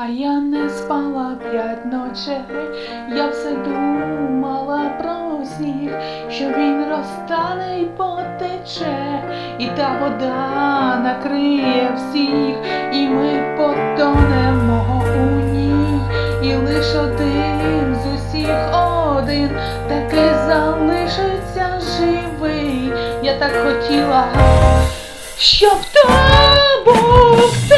А я не спала п'ять ночей, я все думала про сніг, що він розтане й потече, і та вода накриє всіх, і ми потонемо у ній, і лиш один з усіх один таки залишиться живий. Я так хотіла, щоб то був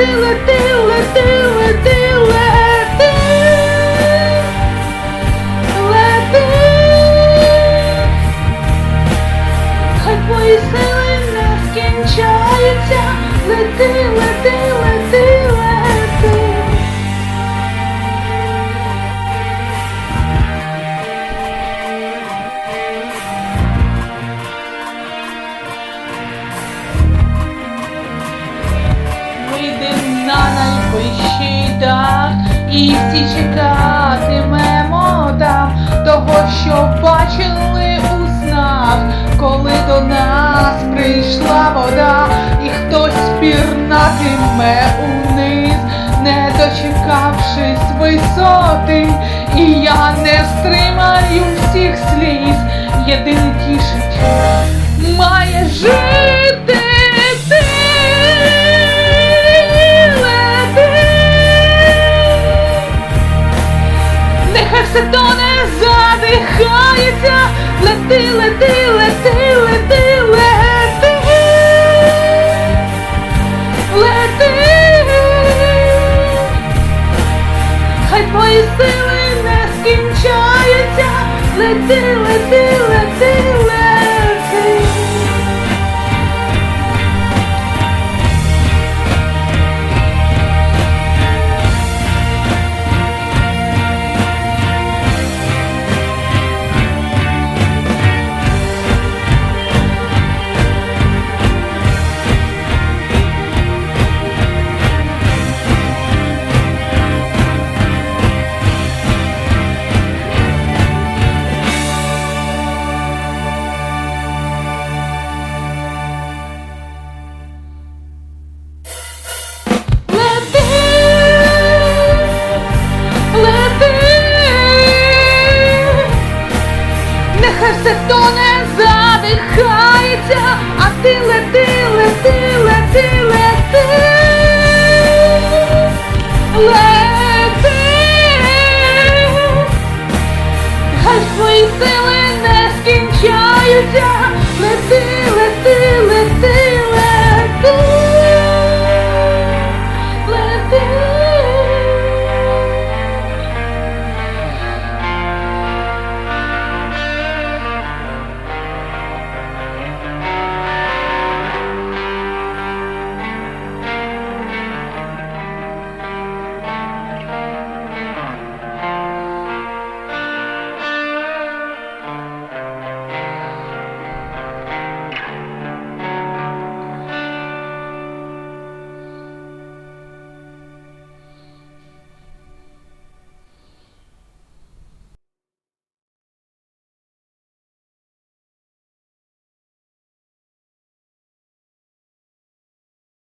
а ти лети, і всі чекатимемо там того, що бачили у снах, коли до нас прийшла вода, і хтось пірнатиме униз, не дочекавшись висоти, і я не стримаю всіх сліз, єдине тішить, має жити лети, лети, лети, лети, лети, лети, хай твої сили не скінчаються, лети, лети, лети, серце тоне, задихається, а ти лети, лети, лети, лети, лети, хай свої сили не скінчаються, лети, лети, лети.